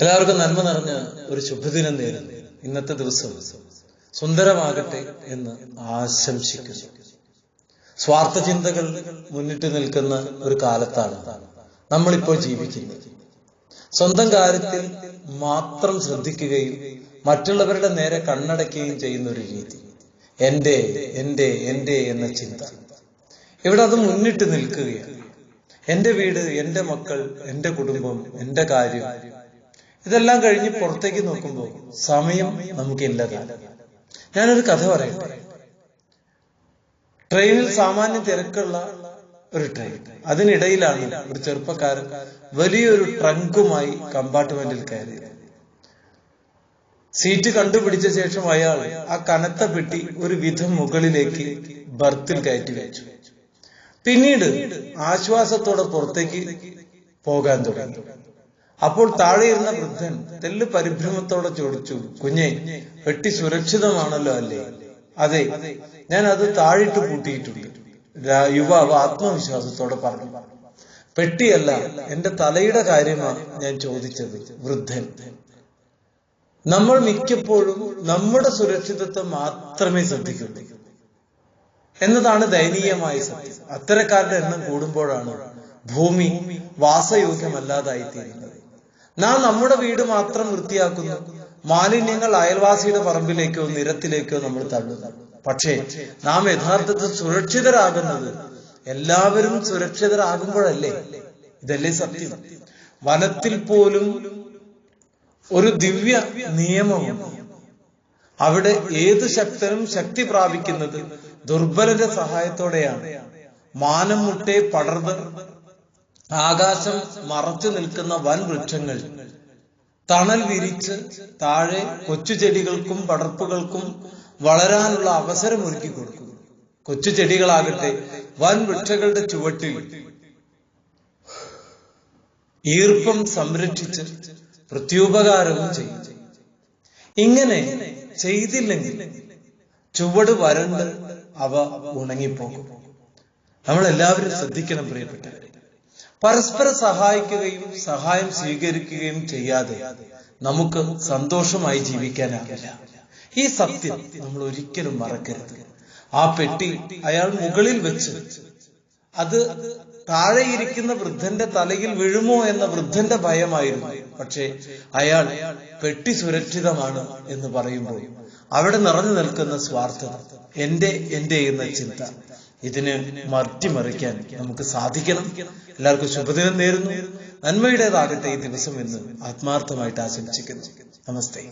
എല്ലാവർക്കും നന്മ നിറഞ്ഞ ഒരു ശുഭദിനം നേരുന്നു. ഇന്നത്തെ ദിവസം സുന്ദരമാകട്ടെ എന്ന് ആശംസിക്കുന്നു. സ്വാർത്ഥ ചിന്തകൾ മുന്നിട്ട് നിൽക്കുന്ന ഒരു കാലത്താണ് നമ്മളിപ്പോൾ ജീവിക്കുന്നത്. സ്വന്തം കാര്യത്തിൽ മാത്രം ശ്രദ്ധിക്കുകയും മറ്റുള്ളവരുടെ നേരെ കണ്ണടയ്ക്കുകയും ചെയ്യുന്ന ഒരു രീതി. എന്റെ എന്റെ എന്റെ എന്ന ചിന്ത. ഇവിടെ അത് മുന്നിട്ട് നിൽക്കുകയാണ്. എന്റെ വീട് എന്റെ മക്കൾ എന്റെ കുടുംബം എന്റെ കാര്യം ഇതെല്ലാം കഴിഞ്ഞ് പുറത്തേക്ക് നോക്കുമ്പോൾ സമയം നമുക്കില്ലതാണ് ഞാനൊരു കഥ പറയട്ടെ? ട്രെയിനിൽ സാമാന്യ തിരക്കുള്ള ഒരു ട്രെയിൻ അതിനിടയിലാണ് ഒരു ചെറുപ്പക്കാരൻ വലിയൊരു ട്രങ്കുമായി കമ്പാർട്ട്മെന്റിൽ കയറിയത്. സീറ്റ് കണ്ടുപിടിച്ച ശേഷം അയാൾ ആ കനത്ത പെട്ടി ഒരു വിധം മുകളിലേക്ക് ബർത്തിൽ കയറ്റി വെച്ചു. പിന്നീട് ആശ്വാസത്തോടെ പുറത്തേക്ക് പോകാൻ തുടങ്ങി. അപ്പോൾ താഴെ ഇരുന്ന വൃദ്ധൻ തെല്ല് പരിഭ്രമത്തോടെ ചോദിച്ചു കുഞ്ഞെ പെട്ടി സുരക്ഷിതമാണല്ലോ അല്ലേ? അതെ ഞാൻ അത് താഴിട്ട് കൂട്ടിയിട്ടുണ്ട് യുവാവ് ആത്മവിശ്വാസത്തോടെ പറഞ്ഞു പെട്ടിയല്ല എന്റെ തലയുടെ കാര്യമാണ് ഞാൻ ചോദിച്ചത് വൃദ്ധൻ. നമ്മൾ മിക്കപ്പോഴും നമ്മുടെ സുരക്ഷിതത്വം മാത്രമേ ശ്രദ്ധിക്കുള്ളൂ എന്നതാണ് ദയനീയമായ സത്യം. അത്തരക്കാരുടെ എണ്ണം കൂടുമ്പോഴാണ് ഭൂമി വാസയോഗ്യമല്ലാതായി തീരുന്നത് നാം നമ്മുടെ വീട് മാത്രം വൃത്തിയാക്കുന്നു. മാലിന്യങ്ങൾ അയൽവാസിയുടെ പറമ്പിലേക്കോ നിരത്തിലേക്കോ നമ്മൾ തള്ളുന്നു. പക്ഷേ നാം യഥാർത്ഥത്തിൽ സുരക്ഷിതരാകുന്നത് എല്ലാവരും സുരക്ഷിതരാകുമ്പോഴല്ലേ? ഇതല്ലേ സത്യം. വനത്തിൽ പോലും ഒരു ദിവ്യ നിയമവും അവിടെ ഏത് ശക്തനും ശക്തി പ്രാപിക്കുന്നത് ദുർബലന്റെ സഹായത്തോടെയാണ്. മാനം മുട്ടെ പടർന്ന് ആകാശം മറച്ചു നിൽക്കുന്ന വൻ വൃക്ഷങ്ങൾ. തണൽ വിരിച്ച് താഴെ കൊച്ചു ചെടികൾക്കും പടർപ്പുകൾക്കും വളരാനുള്ള അവസരം ഒരുക്കി കൊടുക്കുന്നു കൊച്ചു ചെടികളാകട്ടെ വൻ വൃക്ഷങ്ങളുടെ ചുവട്ടിൽ. ഈർപ്പം സംരക്ഷിച്ച് പ്രത്യുപകാരവും ചെയ്യും. ഇങ്ങനെ ചെയ്തില്ലെങ്കിൽ ചുവട് വരണ്ട് അവ ഉണങ്ങിപ്പോകും. നമ്മൾ എല്ലാവരും ശ്രദ്ധിക്കണം പ്രിയപ്പെട്ടവരെ. പരസ്പരം സഹായിക്കുകയും സഹായം സ്വീകരിക്കുകയും ചെയ്യാതെ നമുക്ക് സന്തോഷമായി ജീവിക്കാനാവില്ല ഈ സത്യം നമ്മൾ ഒരിക്കലും മറക്കരുത്. ആ പെട്ടി അയാൾ മുകളിൽ വെച്ച് അത് താഴെയിരിക്കുന്ന വൃദ്ധന്റെ തലയിൽ വീഴുമോ എന്ന വൃദ്ധന്റെ ഭയമായിരുന്നു. പക്ഷേ അയാൾ പെട്ടി സുരക്ഷിതമാണ് എന്ന് പറയുമ്പോൾ അവിടെ നിറഞ്ഞു നിൽക്കുന്ന സ്വാർത്ഥത എന്റെ എന്റെ എന്ന ചിന്ത ഇതിന് മറിക്കാൻ നമുക്ക് സാധിക്കണം. എല്ലാവർക്കും ശുഭദിനം നേരുന്നു. നന്മയുടേതാകട്ടെ ഈ ദിവസം എന്ന് ആത്മാർത്ഥമായിട്ട് ആശംസിക്കുന്നു. നമസ്തേ.